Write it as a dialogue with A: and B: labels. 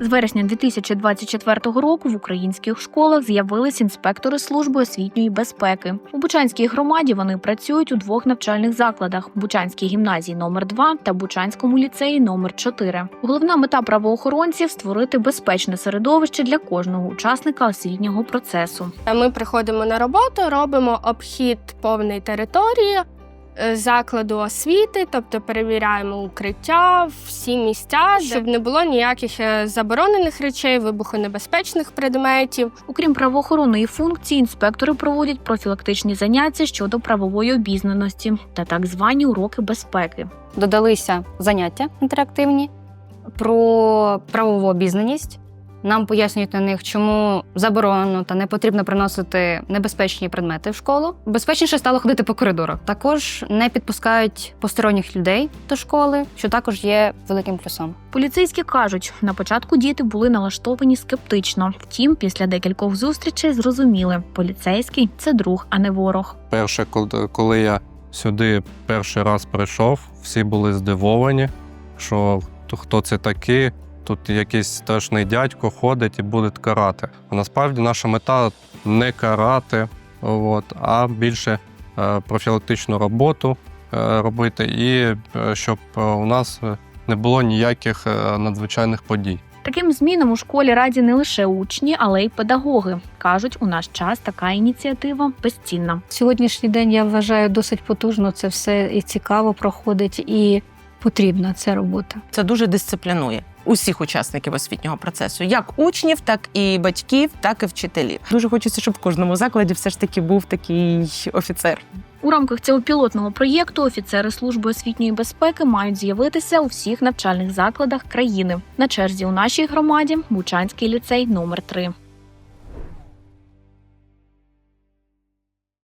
A: З вересня 2024 року в українських школах з'явились інспектори служби освітньої безпеки. У Бучанській громаді вони працюють у двох навчальних закладах: Бучанській гімназії номер 2 та Бучанському ліцеї номер 4 Головна мета правоохоронців створити безпечне середовище для кожного учасника освітнього процесу.
B: Ми приходимо на роботу, робимо обхід повної території закладу освіти, тобто перевіряємо укриття, всі місця, щоб не було ніяких е, заборонених речей, вибухонебезпечних предметів.
A: Окрім правоохоронної функції, інспектори проводять профілактичні заняття щодо правової обізнаності та так звані уроки безпеки.
C: додалися заняття інтерактивні про правову обізнаність. Нам пояснюють на них, чому заборонено та не потрібно приносити небезпечні предмети в школу. Безпечніше стало ходити по коридорах. Також не підпускають посторонніх людей до школи, що також є великим плюсом.
A: Поліцейські кажуть, на початку діти були налаштовані скептично. Втім, після декількох зустрічей зрозуміли, поліцейський це друг, а не ворог.
D: Перше, коли- коли я сюди перший раз прийшов, всі були здивовані, що хто- хто це такий, тут якийсь страшний дядько ходить і буде карати. А насправді наша мета не карати, от, а більше е, профілактичну роботу е, робити, і е, щоб у нас не було ніяких надзвичайних подій.
A: Таким змінам у школі раді не лише учні, але й педагоги. кажуть, у наш час така ініціатива безцінна.
E: Сьогоднішній день я вважаю досить потужно. Це все і цікаво проходить, і потрібна ця робота.
F: Це дуже дисциплінує усіх учасників освітнього процесу, як учнів, так і батьків, так і вчителів. Дуже хочеться, щоб в кожному закладі все ж таки був такий офіцер.
A: У рамках цього пілотного проєкту офіцери служби освітньої безпеки мають з'явитися у всіх навчальних закладах країни. На черзі у нашій громаді Бучанський ліцей номер 3